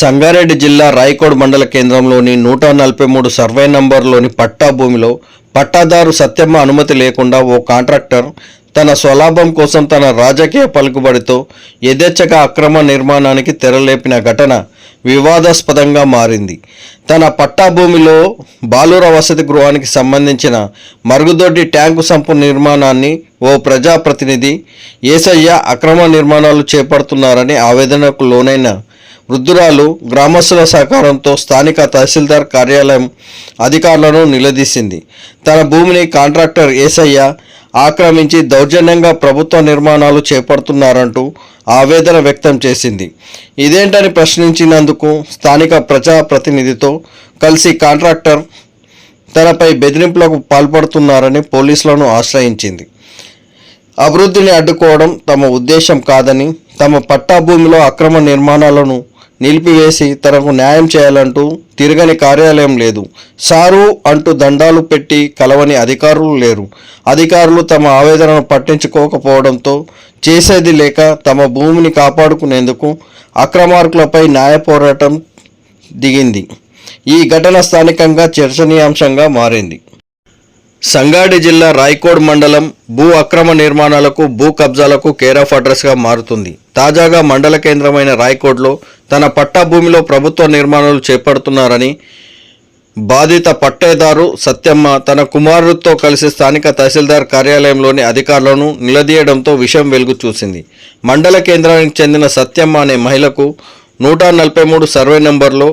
సంగారెడ్డి జిల్లా రాయకోడ్ మండల కేంద్రంలోని నూట నలభై మూడు సర్వే నంబర్లోని పట్టా భూమిలో పట్టాదారు సత్యమ్మ అనుమతి లేకుండా ఓ కాంట్రాక్టర్ తన స్వలాభం కోసం తన రాజకీయ పలుకుబడితో యథేచ్ఛగా అక్రమ నిర్మాణానికి తెరలేపిన ఘటన వివాదాస్పదంగా మారింది. తన పట్టా భూమిలో బాలుర వసతి గృహానికి సంబంధించిన మరుగుదొడ్డి ట్యాంకు సంపు నిర్మాణాన్ని ఓ ప్రజాప్రతినిధి ఏసయ్య అక్రమ నిర్మాణాలు చేపడుతున్నారని ఆవేదనకు లోనైన వృద్ధురాలు గ్రామస్తుల సహకారంతో స్థానిక తహసీల్దార్ కార్యాలయం అధికారులను నిలదీసింది. తన భూమిని కాంట్రాక్టర్ ఏసయ్య ఆక్రమించి దౌర్జన్యంగా ప్రభుత్వ నిర్మాణాలు చేపడుతున్నారంటూ ఆవేదన వ్యక్తం చేసింది. ఇదేంటని ప్రశ్నించినందుకు స్థానిక ప్రజాప్రతినిధితో కలిసి కాంట్రాక్టర్ తనపై బెదిరింపులకు పాల్పడుతున్నారని పోలీసులను ఆశ్రయించింది. అభివృద్ధిని అడ్డుకోవడం తమ ఉద్దేశం కాదని తమ పట్టా భూమిలో అక్రమ నిర్మాణాలను నిలిపివేసి తనకు న్యాయం చేయాలంటూ తిరగని కార్యాలయం లేదు. సారు అంటూ దండాలు పెట్టి కలవని అధికారులు లేరు. అధికారులు తమ ఆవేదనను పట్టించుకోకపోవడంతో చేసేది లేక తమ భూమిని కాపాడుకునేందుకు అక్రమార్కులపై న్యాయ పోరాటం దిగింది. ఈ ఘటన స్థానికంగా చర్చనీయాంశంగా మారింది. సంగారెడ్డి జిల్లా రాయకోడ్ మండలం భూ అక్రమ నిర్మాణాలకు భూ కబ్జాలకు కేర్ ఆఫ్ అడ్రస్గా మారుతుంది. తాజాగా మండల కేంద్రమైన రాయకోడ్లో తన పట్టా భూమిలో ప్రభుత్వ నిర్మాణాలు చేపడుతున్నారని బాధిత పట్టేదారు సత్యమ్మ తన కుమారుడితో కలిసి స్థానిక తహసీల్దార్ కార్యాలయంలోని అధికారులను నిలదీయడంతో విషయం వెలుగు చూసింది. మండల కేంద్రానికి చెందిన సత్యమ్మ అనే మహిళకు నూట నలభై మూడు సర్వే నెంబర్లో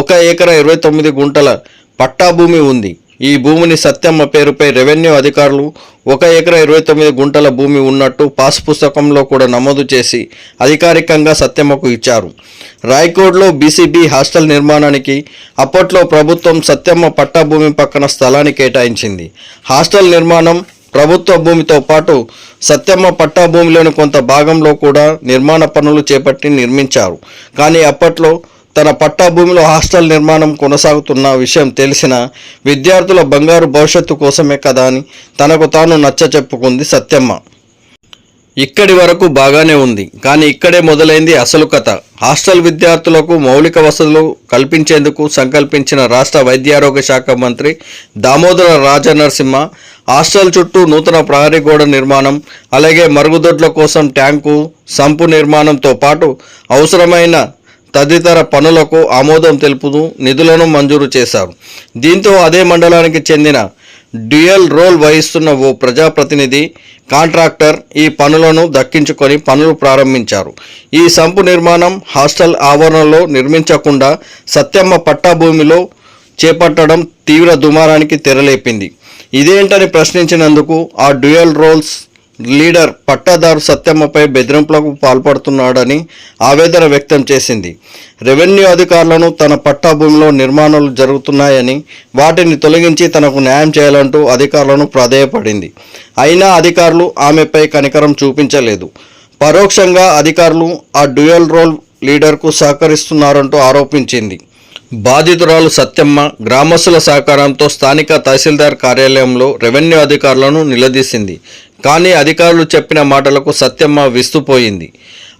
ఒక ఎకరా ఇరవై తొమ్మిది గుంటల పట్టా భూమి ఉంది. ఈ భూమిని సత్యమ్మ పేరుపై రెవెన్యూ అధికారులు ఒక ఎకరా ఇరవై తొమ్మిది గుంటల భూమి ఉన్నట్టు పాస్ పుస్తకంలో కూడా నమోదు చేసి అధికారికంగా సత్యమ్మకు ఇచ్చారు. రాయకోడ్లో బీసీబీ హాస్టల్ నిర్మాణానికి అప్పట్లో ప్రభుత్వం సత్యమ్మ పట్టా భూమి పక్కన స్థలాన్ని కేటాయించింది. హాస్టల్ నిర్మాణం ప్రభుత్వ భూమితో పాటు సత్యమ్మ పట్టా భూమిలోని కొంత భాగంలో కూడా నిర్మాణ పనులు చేపట్టి నిర్మించారు. కానీ అప్పట్లో తన పట్టా భూమిలో హాస్టల్ నిర్మాణం కొనసాగుతున్న విషయం తెలిసిన విద్యార్థుల బంగారు భవిష్యత్తు కోసమే కదా అని తనకు తాను నచ్చ చెప్పుకుంది సత్యమ్మ. ఇక్కడి వరకు బాగానే ఉంది కానీ ఇక్కడే మొదలైంది అసలు కథ. హాస్టల్ విద్యార్థులకు మౌలిక వసతులు కల్పించేందుకు సంకల్పించిన రాష్ట్ర వైద్యారోగ్య శాఖ మంత్రి దామోదర రాజనరసింహ హాస్టల్ చుట్టూ నూతన ప్రహరీ గోడ నిర్మాణం అలాగే మరుగుదొడ్ల కోసం ట్యాంకు సంపు నిర్మాణంతో పాటు అవసరమైన తదితర పనులకు ఆమోదం తెలుపుతూ నిధులను మంజూరు చేశారు. దీంతో అదే మండలానికి చెందిన డ్యూయల్ రోల్ వహిస్తున్న ఓ ప్రజాప్రతినిధి కాంట్రాక్టర్ ఈ పనులను దక్కించుకొని పనులు ప్రారంభించారు. ఈ సంపు నిర్మాణం హాస్టల్ ఆవరణలో నిర్మించకుండా సత్యమ్మ పట్టాభూమిలో చేపట్టడం తీవ్ర దుమారానికి తెరలేపింది. ఇదేంటని ప్రశ్నించినందుకు ఆ డ్యూయల్ రోల్స్ లీడర్ పట్టాదారు సత్యమ్మపై బెదిరింపులకు పాల్పడుతున్నాడని ఆవేదన వ్యక్తం చేసింది. రెవెన్యూ అధికారులను తన పట్టా భూమిలో నిర్మాణాలు జరుగుతున్నాయని వాటిని తొలగించి తనకు న్యాయం చేయాలంటూ అధికారులను ప్రాధేయపడింది. అయినా అధికారులు ఆమెపై కనికరం చూపించలేదు. పరోక్షంగా అధికారులు ఆ డ్యూయల్ రోల్ లీడర్కు సహకరిస్తున్నారంటూ ఆరోపించింది. బాధితురాలు సత్యమ్మ గ్రామస్తుల సహకారంతో స్థానిక తహసీల్దార్ కార్యాలయంలో రెవెన్యూ అధికారులను నిలదీసింది. కానీ అధికారులు చెప్పిన మాటలకు సత్యమ్మ విస్తుపోయింది.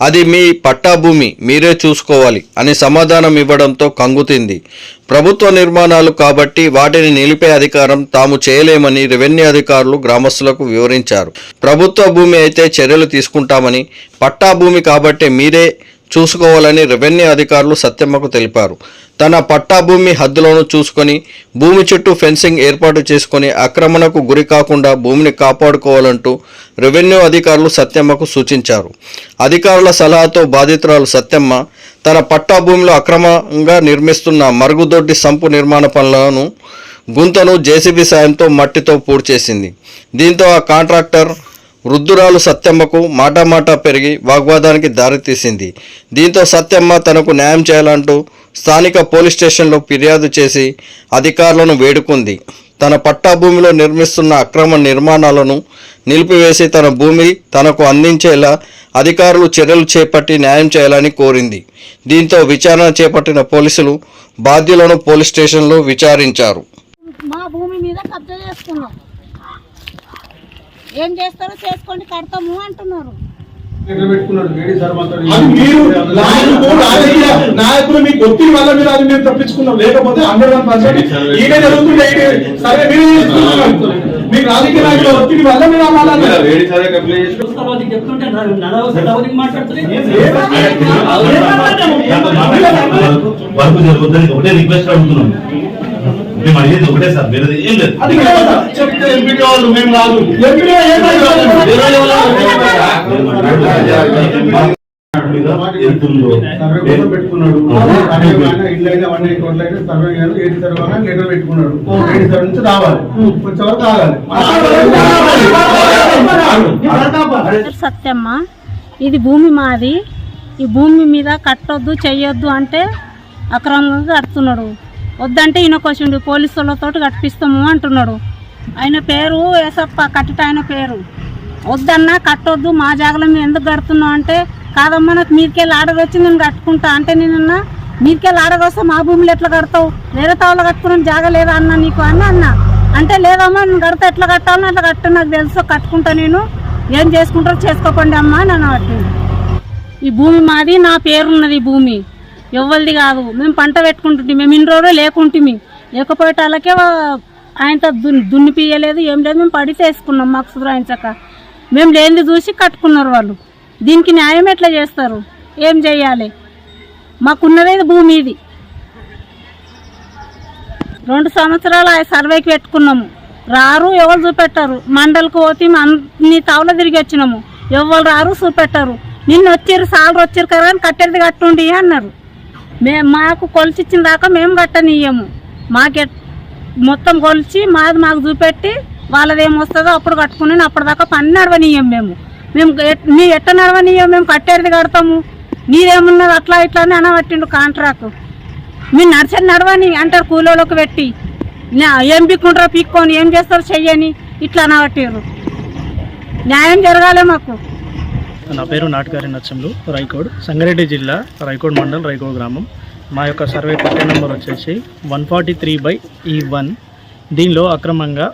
అది మీ పట్టా భూమి మీరే చూసుకోవాలి అని సమాధానం ఇవ్వడంతో కంగుతింది. ప్రభుత్వ నిర్మాణాలు కాబట్టి వాటిని నిలిపే అధికారం తాము చేయలేమని రెవెన్యూ అధికారులు గ్రామస్తులకు వివరించారు. ప్రభుత్వ భూమి అయితే చర్యలు తీసుకుంటామని పట్టా భూమి కాబట్టి మీరే చూసుకోవాలని రెవెన్యూ అధికారులు సత్యమ్మకు తెలిపారు. తన పట్టా భూమి హద్దులను చూసుకొని భూమి చుట్టూ ఫెన్సింగ్ ఏర్పాటు చేసుకొని ఆక్రమణకు గురి కాకుండా భూమిని కాపాడుకోవాలంటూ రెవెన్యూ అధికారులు సత్యమ్మకు సూచించారు. అధికారుల సలహాతో బాధితురాలు సత్యమ్మ తన పట్టా భూమిలో అక్రమంగా నిర్మిస్తున్న మరుగుదొడ్డి సంపు నిర్మాణ పనులను గుంతను జేసీబీ సాయంతో మట్టితో పూడ్చేసింది. దీంతో ఆ కాంట్రాక్టర్ వృద్ధురాలు సత్యమ్మకు మాటామాటా పెరిగి వాగ్వాదానికి దారితీసింది దీంతో సత్యమ్మ తనకు న్యాయం చేయాలంటూ స్థానిక పోలీస్ స్టేషన్లో ఫిర్యాదు చేసి అధికారులను వేడుకుంది. తన పట్టా భూమిలో నిర్మిస్తున్న అక్రమ నిర్మాణాలను నిలిపివేసి తన భూమి తనకు అందించేలా అధికారులు చర్యలు చేపట్టి న్యాయం చేయాలని కోరింది. దీంతో విచారణ చేపట్టిన పోలీసులు బాధ్యులను పోలీస్ స్టేషన్లో విచారించారు. మా భూమి మీద కబ్జా చేసుకున్నాం. ఏం చేస్తారో చేసుకోండి కడతాము అంటున్నారు. నాయకులు రాజకీయ నాయకులు మీకు ఒత్తిడి వల్ల మీరు అది మీరు తప్పించుకున్నారు లేకపోతే హండ్రెడ్ వన్ పర్సెంట్ ఈడే జరుగుతుండే సరే. మీరు. మీకు రాజకీయ నాయకుల ఒత్తిడి వల్ల మీరు వర్క్ జరగొద్దని ఒకటే రిక్వెస్ట్ అడుగుతున్నాం మేము అడిగేది ఒకటే సార్ వేరేది ఏం లేదు అది కదా చెప్తే ఎంపీటీ వాళ్ళు మేము రాదు ఎంపీటీ ఏం ఎంతుందో సర్వే కోసం పెట్టుకున్నాడు సర్వే అయినా ఇల్లు అయినా వన్ ఎయిట్ కోట్లు అయినా సర్వే అయినా ఏడు తర్వాత లెటర్ పెట్టుకున్నాడు ఏడు సార్ నుంచి రావాలి కొంచెం వరకు ఆగాలి పేరు సత్యమ్మ ఇది భూమి మాది ఈ భూమి మీద కట్టొద్దు చెయ్యొద్దు అంటే అక్రమంగా కడుతున్నాడు వద్దంటే ఈయన కొంచెం పోలీసు వాళ్ళతో కట్టిస్తాము అంటున్నాడు. ఆయన పేరు ఏసప్ప కట్టిట ఆయన పేరు. వద్దన్నా కట్టొద్దు మా జాగలో మేము ఎందుకు కడుతున్నావు అంటే కాదమ్మా నాకు మీరికెళ్ళి ఆర్డర్ వచ్చింది నేను కట్టుకుంటా. అంటే నేనన్నా మీరికెళ్ళి ఆర్డర్ వస్తే మా భూమిలో ఎట్లా కడతావు? వేరే తావులో కట్టుకున్న జాగ లేదా అన్న నీకు? అన్న అన్న. అంటే లేదమ్మా నేను కడతా ఎట్లా కట్టాలో అట్లా కట్ట నాకు తెలుసు కట్టుకుంటా నేను. ఏం చేసుకుంటారో చేసుకోకండి అమ్మా నన్ను అన్నట్టు ఈ భూమి మాది నా పేరున్నది ఈ భూమి. ఎవరిది కాదు. మేము పంట పెట్టుకుంటుంటే మేము ఇన్ని రోజులు లేకుంటుమి. లేకపోయేట వాళ్ళకే ఆయనతో దున్ని దున్నిపియలేదు ఏం లేదు. మేము పడితే వేసుకున్నాం మాకు సుధరాయించక. మేము లేనిది చూసి కట్టుకున్నారు వాళ్ళు. దీనికి న్యాయం ఎట్లా చేస్తారు? ఏం చేయాలి? మాకున్నది భూమి ఇది. రెండు సంవత్సరాలు ఆ సర్వేకి పెట్టుకున్నాము. రారు ఎవరు చూపెట్టారు? మండలకు పోతే అన్ని తావులో తిరిగి వచ్చినాము. ఎవరు రారు చూపెట్టారు. నిన్న వచ్చారు సాలు వచ్చారు కదా అని కట్టేది కట్టుండి అన్నారు. మేము మాకు కొలిచిచ్చిన దాకా మేము కట్టనియ్యము. మాకే మొత్తం కొలిచి మాది మాకు చూపెట్టి వాళ్ళది ఏమొస్తుందో అప్పుడు కట్టుకుని అప్పటిదాకా పని నడవనియ్యం మేము. మేము ఎట్- మీ ఎట్ట నడవనియ్యం మేము కట్టేది కడతాము. నీదేమున్నది అట్లా ఇట్లా అని అనబట్టిండు కాంట్రాక్ట్. మీరు నడిచని నడవని అంటారు కూలోళ్ళకి పెట్టి. ఏం పిక్కుంటారో పిక్కొని ఏం చేస్తారో చెయ్యని ఇట్లా అనబట్టారు న్యాయం జరగాలి మాకు. నా పేరు నాటకారి నచ్చంలు రాయకోడ్ సంగారెడ్డి జిల్లా రాయకోడ్ మండల్ రాయకోడ్ గ్రామం. మా యొక్క సర్వే పట్టే నెంబర్ వచ్చేసి one forty three by E one. దీనిలో అక్రమంగా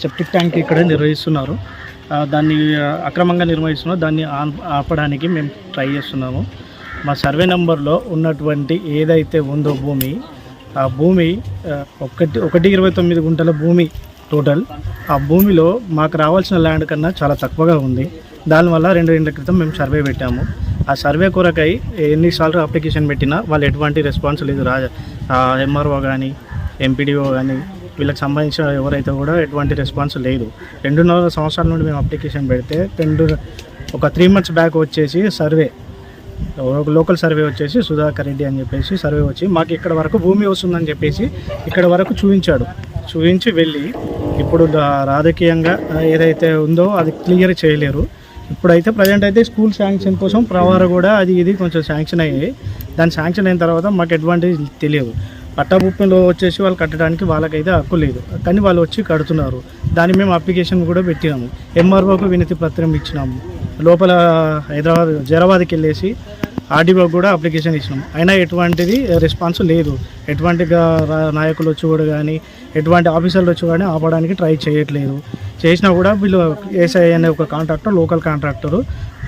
సెప్టిక్ ట్యాంక్ ఇక్కడ నిర్వహిస్తున్నారు. దాన్ని అక్రమంగా నిర్వహిస్తున్నారు దాన్ని ఆన్- ఆపడానికి మేము ట్రై చేస్తున్నాము. మా సర్వే నెంబర్లో ఉన్నటువంటి ఏదైతే ఉందో భూమి ఆ భూమి ఒకటి ఒకటి ఇరవై తొమ్మిది గుంటల భూమి టోటల్. ఆ భూమిలో మాకు రావాల్సిన ల్యాండ్ కన్నా చాలా తక్కువగా ఉంది. దానివల్ల రెండు ఏళ్ళ క్రితం మేము సర్వే పెట్టాము. ఆ సర్వే కొరకై ఎన్నిసార్లు అప్లికేషన్ పెట్టినా వాళ్ళు ఎటువంటి రెస్పాన్స్ లేదు. రాజా ఎంఆర్ఓ కానీ ఎంపీడీఓ కానీ వీళ్ళకి సంబంధించిన ఎవరైతే కూడా ఎటువంటి రెస్పాన్స్ లేదు. రెండున్నర సంవత్సరాల నుండి మేము అప్లికేషన్ పెడితే రెండు ఒక త్రీ మంత్స్ బ్యాక్ వచ్చేసి సర్వే ఒక లోకల్ సర్వే వచ్చేసి సుధాకర్ రెడ్డి అని చెప్పేసి సర్వే వచ్చి మాకు ఇక్కడ వరకు భూమి వస్తుందని చెప్పేసి ఇక్కడ వరకు చూపించాడు. చూపించి వెళ్ళి ఇప్పుడు రాజకీయంగా ఏదైతే ఉందో అది క్లియర్ చేయలేరు. ఇప్పుడైతే ప్రజెంట్ అయితే స్కూల్ శాంక్షన్ కోసం ప్రవార కూడా అది ఇది కొంచెం శాంక్షన్ అయ్యాయి దాని శాంక్షన్ అయిన తర్వాత మాకు అడ్వాంటేజ్ తెలియదు. పట్టాభూపంలో వచ్చేసి వాళ్ళు కట్టడానికి వాళ్ళకైతే హక్కు లేదు. కానీ వాళ్ళు వచ్చి కడుతున్నారు. దాన్ని మేము అప్లికేషన్ కూడా పెట్టినాము. ఎంఆర్ఓకు వినతి పత్రం ఇచ్చినాము. లోపల హైదరాబాద్ జైరాబాద్కి వెళ్ళేసి ఆర్డీఓ కూడా అప్లికేషన్ ఇచ్చినాం. అయినా ఎటువంటిది రెస్పాన్స్ లేదు. ఎటువంటి నాయకులు వచ్చి కూడా కానీ ఎటువంటి ఆఫీసర్లు వచ్చి కానీ ఆపడానికి ట్రై చేయట్లేదు. చేసినా కూడా వీళ్ళు ఏసఐ అనే ఒక కాంట్రాక్టర్ లోకల్ కాంట్రాక్టరు.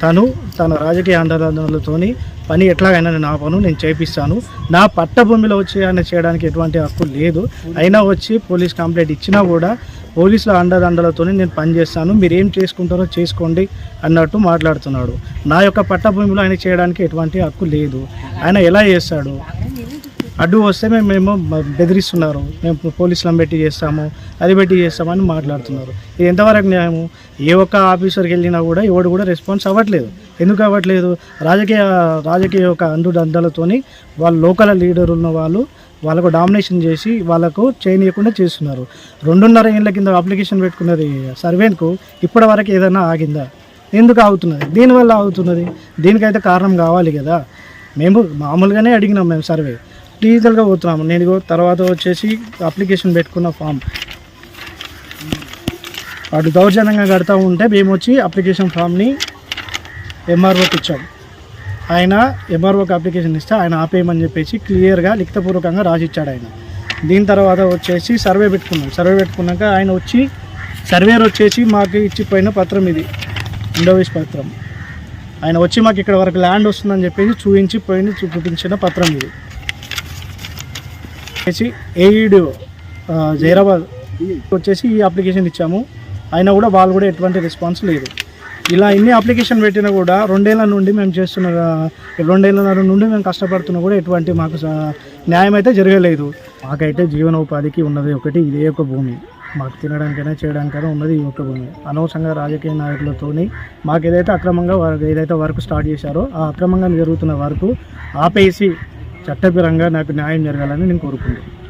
తను తన రాజకీయ ఆందోళనలతోని పని ఎట్లాగైనా నేను ఆపను నేను చేపిస్తాను. నా పట్టభూమిలో వచ్చి ఆయన చేయడానికి ఎటువంటి హక్కు లేదు. అయినా వచ్చి పోలీస్ కంప్లైంట్ ఇచ్చినా కూడా పోలీసుల అండదండలతో నేను పని చేస్తాను మీరు ఏం చేసుకుంటారో చేసుకోండి అన్నట్టు మాట్లాడుతున్నాడు. నా యొక్క పట్టభూమిలో ఆయన చేయడానికి ఎటువంటి హక్కు లేదు. ఆయన ఎలా చేస్తాడు? అడ్డు వస్తే మేము మేము బెదిరిస్తున్నారు. మేము పోలీసులను పెట్టి చేస్తాము అది పెట్టి చేస్తామని మాట్లాడుతున్నారు. ఇది ఎంతవరకు న్యాయము? ఏ ఒక్క ఆఫీసర్కి వెళ్ళినా కూడా ఎవడు కూడా రెస్పాన్స్ అవ్వట్లేదు. ఎందుకు అవ్వట్లేదు? రాజకీయ రాజకీయ యొక్క అండుదండలతోని వాళ్ళ లోకల్ లీడర్ ఉన్న వాళ్ళు వాళ్ళకు డామినేషన్ చేసి వాళ్ళకు చేయనీయకుండా చేస్తున్నారు. రెండున్నర ఏళ్ళ కింద అప్లికేషన్ పెట్టుకున్నది సర్వేకు ఇప్పటి వరకు ఏదైనా ఆగిందా? ఎందుకు ఆగుతున్నది? దీనివల్ల ఆగుతున్నది? దీనికైతే కారణం కావాలి కదా. మేము మామూలుగానే అడిగినాం మేము సర్వే. డీజిల్గా పోతున్నాము. నేను తర్వాత వచ్చేసి అప్లికేషన్ పెట్టుకున్న ఫామ్. వాడు దౌర్జన్యంగా కడతా ఉంటే మేము వచ్చి అప్లికేషన్ ఫామ్ని ఎంఆర్ఓకి ఇచ్చాము ఆయన ఎంఆర్ఓకి అప్లికేషన్ ఇస్తే ఆయన ఆపేయమని చెప్పేసి క్లియర్గా లిఖితపూర్వకంగా రాసిచ్చాడు ఆయన. దీని తర్వాత వచ్చేసి సర్వే పెట్టుకున్నాం సర్వే పెట్టుకున్నాక ఆయన వచ్చి సర్వేర్ వచ్చేసి మాకు ఇచ్చిపోయిన పత్రం ఇది ఇండోవిస్ పత్రం. ఆయన వచ్చి మాకు ఇక్కడ వరకు ల్యాండ్ వస్తుందని చెప్పేసి చూపించి పోయింది చూపించిన పత్రం ఇది. వచ్చేసి ఎయిడ్ జైరాబాద్ వచ్చేసి ఈ అప్లికేషన్ ఇచ్చాము. అయినా కూడా వాళ్ళు కూడా ఎటువంటి రెస్పాన్స్ లేదు. ఇలా ఎన్ని అప్లికేషన్ పెట్టినా కూడా రెండేళ్ళ నుండి మేము చేస్తున్న రెండేళ్ళన్నర నుండి మేము కష్టపడుతున్నా కూడా ఎటువంటి మాకు న్యాయం అయితే జరగలేదు. మాకైతే జీవనోపాధికి ఉన్నది ఒకటి ఇదే ఒక భూమి. మాకు తినడానికైనా చేయడానికైనా ఉన్నది ఈ ఒక్క భూమి. అనవసరంగా రాజకీయ నాయకులతోని మాకు ఏదైతే అక్రమంగా వారు ఏదైతే వర్క్ స్టార్ట్ చేశారో ఆ అక్రమంగా జరుగుతున్న వరకు ఆపేసి చట్టపరంగా నాకు న్యాయం జరగాలని నేను కోరుకుంటున్నాను.